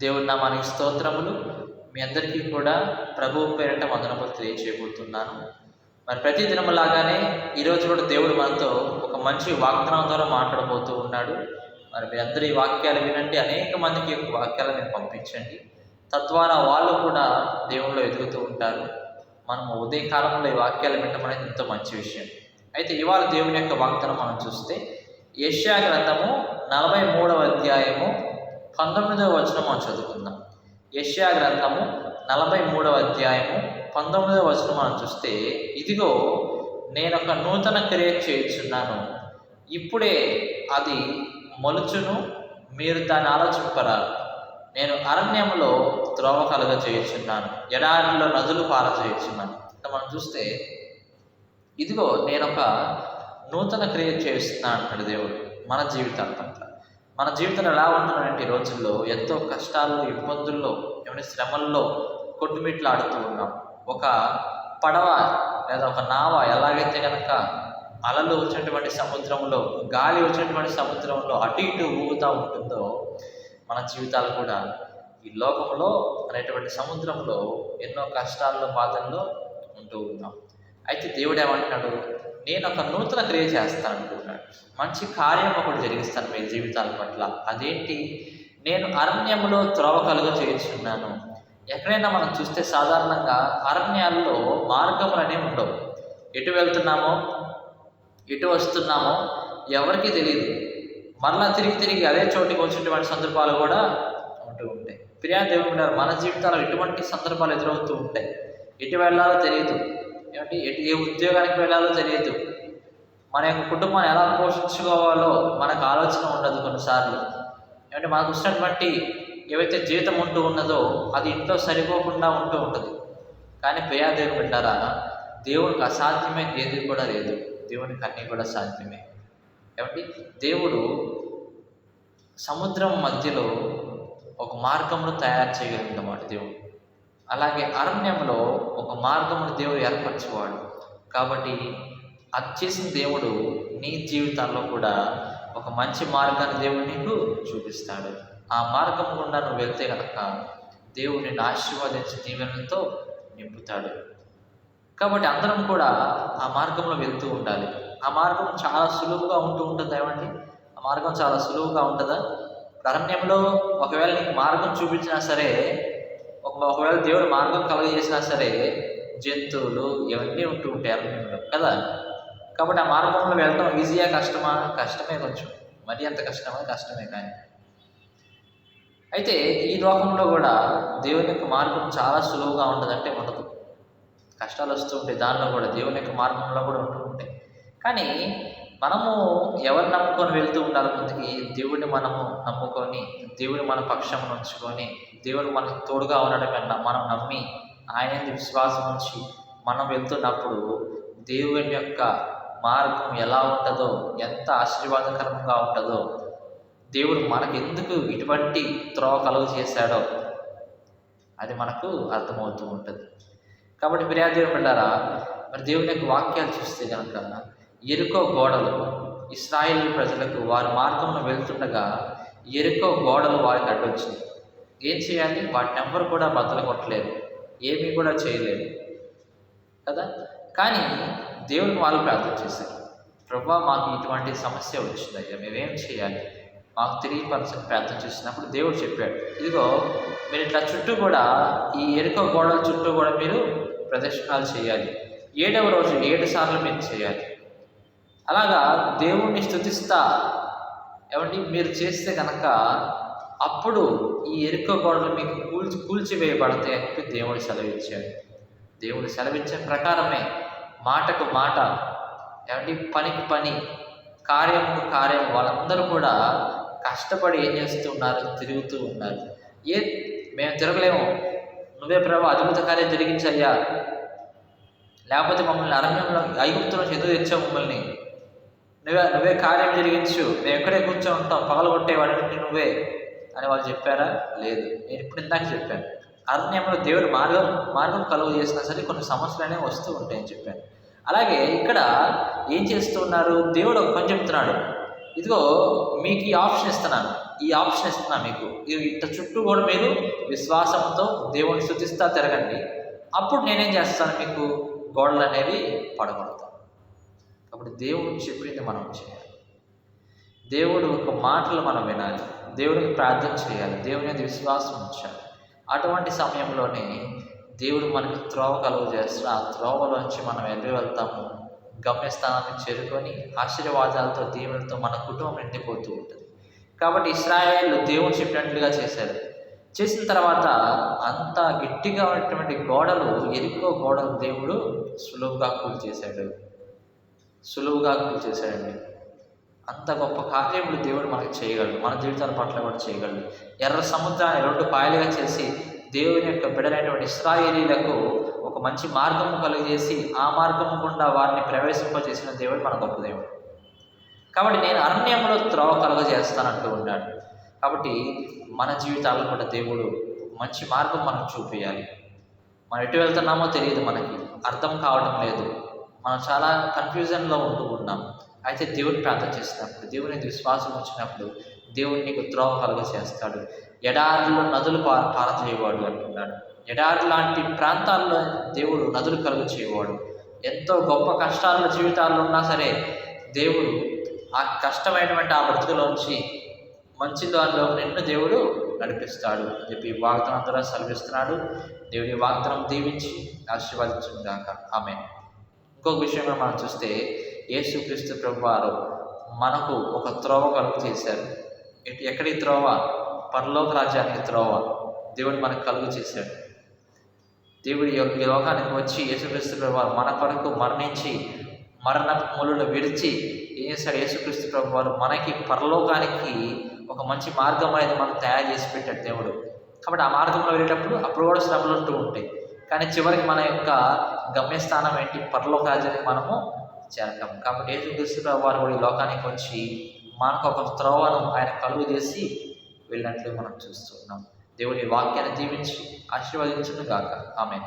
దేవుడి నామానికి స్తోత్రములు. మీ అందరికీ కూడా ప్రభువు పేరట వందనములు తెలియచేయబోతున్నాను. మరి ప్రతి దినములాగానే ఈరోజు కూడా దేవుడు మనతో ఒక మంచి వాగ్దానం ద్వారా మాట్లాడబోతూ ఉన్నాడు. మరి మీ అందరి వాక్యాలు వినండి. అనేక మందికి ఈ వాక్యాలను నేను పంపించండి. తద్వారా వాళ్ళు కూడా దేవుళ్ళు ఎదుగుతూ ఉంటారు. మనము ఉదయకాలంలో ఈ వాక్యాలు వినడం అనేది ఎంతో మంచి విషయం. అయితే ఇవాళ దేవుని యొక్క వాగ్దానం మనం చూస్తే యెషయా గ్రంథము నలభై మూడవ అధ్యాయము పంతొమ్మిదవ వచనం చదువుకుందాం. యష్యా గ్రంథము నలభై మూడవ అధ్యాయము పంతొమ్మిదవ వచనం మనం చూస్తే ఇదిగో నేను ఒక నూతన క్రియ చేయుచున్నాను. ఇప్పుడే అది మొలుచును మీరు దాన్ని ఆలోచింపరా నేను అరణ్యంలో త్రోవ కలుగ చేయుచున్నాను ఎడారిలో నదులు పార చేయుచున్నాను. ఇక్కడ మనం చూస్తే ఇదిగో నేను ఒక నూతన క్రియ చేస్తున్నాను అంటాడు దేవుడు మన జీవితాల మన జీవితంలో ఎలా ఉంటున్నాడంటే ఈ రోజుల్లో ఎంతో కష్టాల్లో ఇబ్బందుల్లో ఏమైనా శ్రమల్లో కొట్టుమిట్లాడుతూ ఉన్నాం. ఒక పడవ లేదా ఒక నావ ఎలాగైతే కనుక అలలు వచ్చినటువంటి సముద్రంలో గాలి వచ్చినటువంటి సముద్రంలో అటు ఇటు ఊగుతూ ఉంటుందో మన జీవితాలు కూడా ఈ లోకంలో అనేటువంటి సముద్రంలో ఎన్నో కష్టాల్లో బాధల్లో ఉంటూ ఉన్నాం. అయితే దేవుడు ఏమంటున్నాడు? నేను ఒక నూతన క్రియ చేస్తాను అంటున్నాడు మంచి కార్యం ఒకటి జరిగిస్తాను మీ జీవితాల పట్ల. అదేంటి? నేను అరణ్యంలో త్రోవ కలుగ చేయించున్నాను. ఎక్కడైనా మనం చూస్తే సాధారణంగా అరణ్యాల్లో మార్గములు అనేవి ఉండవు. ఎటు వెళ్తున్నామో ఎటు వస్తున్నామో ఎవరికీ తెలియదు మరలా తిరిగి తిరిగి అదే చోటికి వచ్చినటువంటి సందర్భాలు కూడా ఉంటూ ఉంటాయి. ప్రియా దేవుడు మన జీవితాల్లో ఎటువంటి సందర్భాలు ఎదురవుతూ ఉంటాయి? ఎటు వెళ్ళాలో తెలియదు ఏమంటే ఎటు ఏ ఉద్యోగానికి వెళ్ళాలో తెలియదు. మన యొక్క కుటుంబాన్ని ఎలా పోషించుకోవాలో మనకు ఆలోచన ఉండదు కొన్నిసార్లు. ఏమంటే మనకు వచ్చినటువంటి ఏవైతే జీవితం ఉంటూ ఉన్నదో అది ఇంట్లో సరిపోకుండా ఉంటూ ఉంటుంది. కానీ ప్రియా దేవుడు బిడ్డారా దేవుడికి అసాధ్యమే ఏది కూడా లేదు. దేవునికి అన్నీ కూడా సాధ్యమే. ఏమంటే దేవుడు సముద్రం మధ్యలో ఒక మార్గమును తయారు చేయగలిగినమాట దేవుడు. అలాగే అరణ్యంలో ఒక మార్గమును దేవుడు ఏర్పరచేవాడు. కాబట్టి అది చేసిన దేవుడు నీ జీవితాల్లో కూడా ఒక మంచి మార్గాన్ని దేవుడు నీకు చూపిస్తాడు. ఆ మార్గం గుండా నువ్వు వెళ్తే కనుక దేవుడు నిన్ను ఆశీర్వదించి దీవెనలతో నింపుతాడు. కాబట్టి అందరం కూడా ఆ మార్గంలో వెళ్తూ ఉండాలి. ఆ మార్గం చాలా సులువుగా ఉంటూ ఉంటుంది ఏమండి? ఆ మార్గం చాలా సులువుగా ఉంటుందా? అరణ్యంలో ఒకవేళ నీకు మార్గం చూపించినా సరే ఒకవేళ దేవుడు మార్గం కలుగజేసినా సరే జంతువులు ఇవన్నీ ఉంటూ ఉంటాయి అరణ్యంలో కదా? కాబట్టి ఆ మార్గంలో వెళ్ళటం ఈజీయా కష్టమా? కష్టమే కొంచెం. మరీ అంత కష్టమా? కష్టమే కానీ. అయితే ఈ లోకంలో కూడా దేవుని యొక్క మార్గం చాలా సులువుగా ఉండదంటే ఉండదు. కష్టాలు వస్తూ ఉంటాయి. దానిలో కూడా దేవుని యొక్క మార్గంలో కూడా ఉంటూ ఉంటాయి. కానీ మనము ఎవరు నమ్ముకొని వెళ్తూ ఉండాలి ముందుకి? దేవుడిని మనము నమ్ముకొని దేవుని మన పక్షం ఉంచుకొని దేవుడు మనకు తోడుగా ఉండడం కన్నా మనం నమ్మి ఆయన విశ్వాసం ఉంచి మనం వెళ్తున్నప్పుడు దేవుని యొక్క మార్గం ఎలా ఉంటుందో ఎంత ఆశీర్వాదకరంగా ఉంటుందో దేవుడు మనకు ఎందుకు ఇటువంటి త్రోవ కలుగు చేశాడో అది మనకు అర్థమవుతూ ఉంటుంది. కాబట్టి ఫిర్యాదు బిడ్డారా మరి దేవుని యొక్క వాక్యాలు చూస్తే కనుక ఎరుకో గోడలు. ఇస్రాయిల్ ప్రజలకు వారి మార్గంలో వెళ్తుండగా ఎరుకో గోడలు వారికి అడ్డొచ్చింది ఏం చేయాలి? వాటిని ఎవ్వరు కూడా బద్దలు కొట్టలేరు ఏమీ కూడా చేయలేరు కదా? కానీ దేవుని వాళ్ళు ప్రార్థన చేశారు. ప్రభా మాకు ఇటువంటి సమస్య వచ్చిందయ్యా మేమేం చేయాలి? మాకు తిరిగి తెలియపరచని ప్రార్థన చేసినప్పుడు దేవుడు చెప్పాడు. ఇదిగో మీరు ఇట్లా చుట్టూ కూడా ఈ ఎరుక గోడల చుట్టూ కూడా మీరు ప్రదక్షిణాలు చేయాలి. ఏడవ రోజు ఏడు సార్లు మీరు చేయాలి. అలాగా దేవుణ్ణి స్థుతిస్తా ఏమండి? మీరు చేస్తే కనుక అప్పుడు ఈ ఎరుక గోడలు మీకు కూల్చి కూల్చివేయబడతాయి అని చెప్పి దేవుడు సెలవిచ్చాడు. దేవుడు సెలవిచ్చే ప్రకారమే మాటకు మాట ఏమండి? పనికి పని కార్యము కార్యం వాళ్ళందరూ కూడా కష్టపడి ఏం చేస్తూ ఉన్నారు? తిరుగుతూ ఉన్నారు. ఏ మేము తిరగలేము. నువ్వే ప్రభు అద్భుత కార్యం జరిగించయ్యా. లేకపోతే మమ్మల్ని అరణ్యంలో ఐగుప్తులో చదువు తెచ్చావు మమ్మల్ని. నువ్వే నువ్వే కార్యం జరిగించు. మేము ఎక్కడే కూర్చొని ఉంటాం. పగలు కొట్టేవాడిని నువ్వే అని వాళ్ళు చెప్పారా? లేదు. నేను ఇప్పుడు ఇందాక చెప్పాను. అరణ్యంలో దేవుడు మార్గం మార్గం కలుగు చేసినా సరే కొన్ని సమస్యలు అనేవి వస్తూ ఉంటాయని చెప్పాను. అలాగే ఇక్కడ ఏం చేస్తున్నారు దేవుడు ఒక పని చెప్తున్నాడు. ఇదిగో మీకు ఈ ఆప్షన్ ఇస్తున్నాను. ఈ ఆప్షన్ ఇస్తున్నా మీకు. ఇది ఇంత చుట్టూ కూడా మీరు విశ్వాసంతో దేవుని శుద్ధిస్తా తిరగండి. అప్పుడు నేనేం చేస్తాను మీకు? గోడలు అనేవి పడగొడతాను. కాబట్టి దేవుడు చెప్పింది మనం చేయాలి. దేవుడు ఒక మాటలు మనం వినాలి. దేవుడికి ప్రార్థన చేయాలి. దేవుని మీద విశ్వాసం ఉంచాలి. అటువంటి సమయంలోనే దేవుడు మనకు త్రోవ కలుగు చేస్తాడు. ఆ త్రోవలోంచి మనం వెళ్ళి వెళ్తాము. గమ్యస్థానాన్ని చేరుకొని ఆశీర్వాదాలతో దేవునితో మన కుటుంబం నిండిపోతూ ఉంటుంది. కాబట్టి ఇస్రాయేళ్ళు దేవుడు చెప్పినట్లుగా చేశారు. చేసిన తర్వాత అంత గట్టిగా ఉన్నటువంటి గోడలు ఎరుకో గోడలు దేవుడు సులువుగా కూల్ చేశాడు సులువుగా చేశాడండి అంత గొప్ప కార్యములు దేవుడు మనకి చేయగలడు. మన జీవితాల పట్ల కూడా చేయగలడు. ఎర్ర సముద్రాన్ని రెండు పాయలుగా చేసి దేవుని యొక్క బిడలైనటువంటి ఇస్రాయేలీలకు ఒక మంచి మార్గము కలుగజేసి ఆ మార్గము గుండా వారిని ప్రవేశింపజేసిన దేవుడు మన గొప్ప దేవుడు. కాబట్టి నేను అరణ్యంలో త్రోవ కలుగజేస్తానంటూ ఉన్నాడు. కాబట్టి మన జీవితాల్లో కూడా దేవుడు మంచి మార్గం మనకు చూపించాలి మనం ఎటు వెళ్తున్నామో తెలియదు మనకి. అర్థం కావడం లేదు. మనం చాలా కన్ఫ్యూజన్లో ఉంటూ ఉన్నాం. అయితే దేవుని ప్రార్థన చేసినప్పుడు దేవుని విశ్వాసం వచ్చినప్పుడు దేవుడు నీకు త్రోవ కలుగ చేస్తాడు ఎడారిలో నదులు పా పారచేయవాడు అంటున్నాడు. ఎడారి లాంటి ప్రాంతాల్లో దేవుడు నదులు కలుగు చేయవాడు ఎంతో గొప్ప కష్టాల్లో జీవితాల్లో ఉన్నా సరే దేవుడు ఆ కష్టమైనటువంటి ఆ బ్రతుకులోంచి మంచి దానిలో నిన్ను దేవుడు నడిపిస్తాడు అని చెప్పి వాగ్దానం ద్వారా సెలవిస్తున్నాడు. దేవుడి వాగ్దానం దీవించి ఆశీర్వదించుగాక ఆమె ఇంకొక విషయంలో మనం చూస్తే యేసుక్రీస్తు ప్రభు వారు మనకు ఒక త్రోవ కలుగు చేశారు. ఎక్కడి త్రోవ? పరలోక రాజ్యానికి త్రోవ. దేవుడు మనకు కలుగు చేశాడు. దేవుడి యొక్క ఈ లోకానికి వచ్చి యేసుక్రీస్తు ప్రభు వారు మన కొరకు మరణించి మరణ మూలను విడిచి ఏం చేశాడు యేసుక్రీస్తు ప్రభు వారు మనకి పరలోకానికి ఒక మంచి మార్గం అనేది మనం తయారు చేసి పెట్టాడు దేవుడు. కాబట్టి ఆ మార్గంలో వెళ్ళేటప్పుడు అప్పుడు కూడా శ్రమలు ఉంటూ ఉంటాయి. కానీ చివరికి మన యొక్క గమ్యస్థానం ఏంటి? పరలోక మనము చేరటం. కాబట్టి యేసుక్రీస్తు వారు కూడా ఈ లోకానికి వచ్చి మనకు ఒక త్రోవను ఆయన కలుగు చేసి వెళ్ళినట్లు మనం చూస్తున్నాం. దేవుడి వాక్యాన్ని దీవించి ఆశీర్వదించును గాక ఆమె